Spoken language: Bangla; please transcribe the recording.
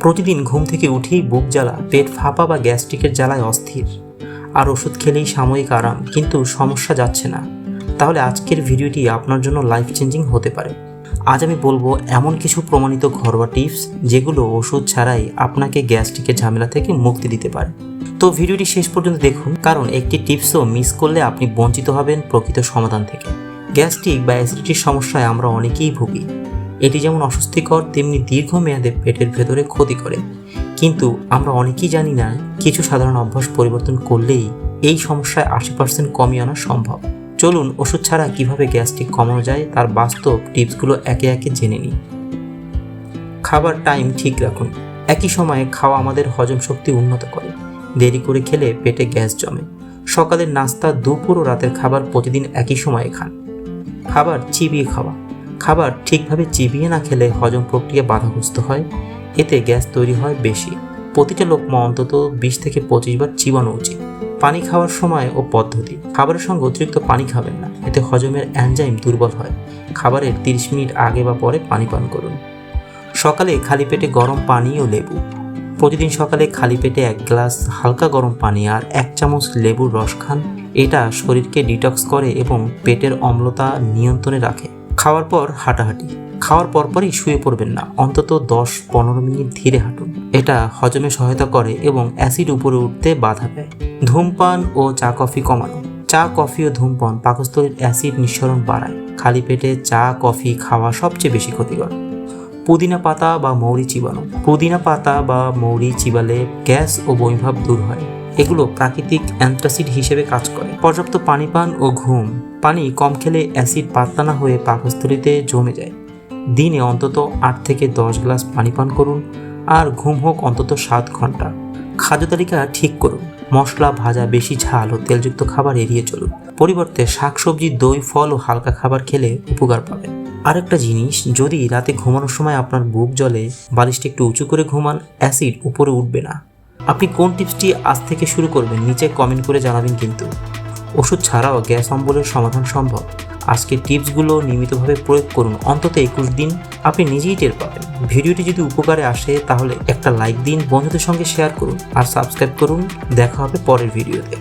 প্রতিদিন ঘুম থেকে উঠেই বুক জ্বালা, পেট ফাঁপা বা গ্যাস্ট্রিকের জ্বালায় অস্থির। আর ওষুধ খেলেই সাময়িক আরাম, কিন্তু সমস্যা যাচ্ছে না। তাহলে আজকের ভিডিওটি আপনার জন্য লাইফ চেঞ্জিং হতে পারে। আজ আমি বলব এমন কিছু প্রমাণিত ঘরোয়া টিপস, যেগুলো ওষুধ ছাড়াই আপনাকে গ্যাস্ট্রিকের ঝামেলা থেকে মুক্তি দিতে পারে। তো ভিডিওটি শেষ পর্যন্ত দেখুন, কারণ একটি টিপসও মিস করলে আপনি বঞ্চিত হবেন প্রকৃত সমাধান থেকে। গ্যাস্ট্রিক বা অ্যাসিডিটির সমস্যায় আমরা অনেকেই ভুগি। এটি যেমন অস্বস্তিকর, তেমনি দীর্ঘমেয়াদে পেটের ভেতরে ক্ষতি করে। কিন্তু আমরা অনেকেই জানি না, কিছু সাধারণ অভ্যাস পরিবর্তন করলেই এই সমস্যায় আশি পার্সেন্ট কমিয়ে আনা সম্ভব। চলুন, ওষুধ ছাড়া কীভাবে গ্যাস্ট্রিক কমানো যায় তার বাস্তব টিপসগুলো একে একে জেনে নিই। খাবার টাইম ঠিক রাখুন। একই সময়ে খাওয়া আমাদের হজম শক্তি উন্নত করে। দেরি করে খেলে পেটে গ্যাস জমে। সকালের নাস্তা, দুপুর ও রাতের খাবার প্রতিদিন একই সময়ে খান। খাবার চিবিয়ে খাওয়া। খাবার ঠিকভাবে চিবিয়ে না খেলে হজম প্রক্রিয়া বাধাগ্রস্ত হয়। এতে গ্যাস তৈরি হয় বেশি। প্রতিটা লোকমা অন্তত বিশ থেকে পঁচিশ বার চিবানো উচিত। পানি খাওয়ার সময় ও পদ্ধতি। খাবারের সঙ্গে অতিরিক্ত পানি খাবেন না। এতে হজমের অ্যানজাইম দুর্বল হয়। খাবারের তিরিশ মিনিট আগে বা পরে পানি পান করুন। সকালে খালি পেটে গরম পানি ও লেবু। প্রতিদিন সকালে খালি পেটে এক গ্লাস হালকা গরম পানি আর এক চামচ লেবুর রস খান। এটা শরীরকে ডিটক্স করে এবং পেটের অম্লতা নিয়ন্ত্রণে রাখে। খাওয়ার পর হাঁটাহাঁটি। খাওয়ার পরপরই শুয়ে পড়বেন না, অন্তত দশ পনেরো মিনিট ধীরে হাঁটুন। এটা হজমে সহায়তা করে এবং অ্যাসিড উপরে উঠতে বাধা দেয়। ধূমপান ও চা কফি কমানো। চা, কফি ও ধূমপান পাকস্থলীর অ্যাসিড নিঃসরণ বাড়ায়। খালি পেটে চা, কফি খাওয়া সবচেয়ে বেশি ক্ষতিকর। পুদিনা পাতা বা মৌরি চিবানো। পুদিনা পাতা বা মৌরি চিবালে গ্যাস ও বমিভাব দূর হয়। এগুলো প্রাকৃতিক অ্যান্টাসিড হিসেবে কাজ করে। পর্যাপ্ত পানি পান ও ঘুম। পানি কম খেলে অ্যাসিড পাতলা না হয়ে পাকস্থলীতে জমে যায়। দিনে অন্তত আট থেকে দশ গ্লাস পানি পান করুন আর ঘুম হোক অন্তত সাত ঘণ্টা। খাদ্য তালিকা ঠিক করুন। মশলা, ভাজা, বেশি ঝাল ও তেলযুক্ত খাবার এড়িয়ে চলুন। পরিবর্তে শাকসবজি, দই, ফল ও হালকা খাবার খেলে উপকার পাবেন। আরেকটা জিনিস, যদি রাতে ঘুমানোর সময় আপনার বুক জলে বালিশটা একটু উঁচু করে ঘুমান, অ্যাসিড উপরে উঠবে না। আপনি কোন টিপসটি আজ থেকে শুরু করবেন? নিচে কমেন্ট করে জানাবেন কিন্তু। ওষুধ ছাড়াও গ্যাস অম্বলের সমাধান সম্ভব। আজকে টিপসগুলো নিয়মিতভাবে প্রয়োগ করুন, অন্তত একুশ দিন আপনি নিজেই টের পাবেন। ভিডিওটি যদি উপকারে আসে তাহলে একটা লাইক দিন, বন্ধুদের সঙ্গে শেয়ার করুন আর সাবস্ক্রাইব করুন। দেখা হবে পরের ভিডিওতে।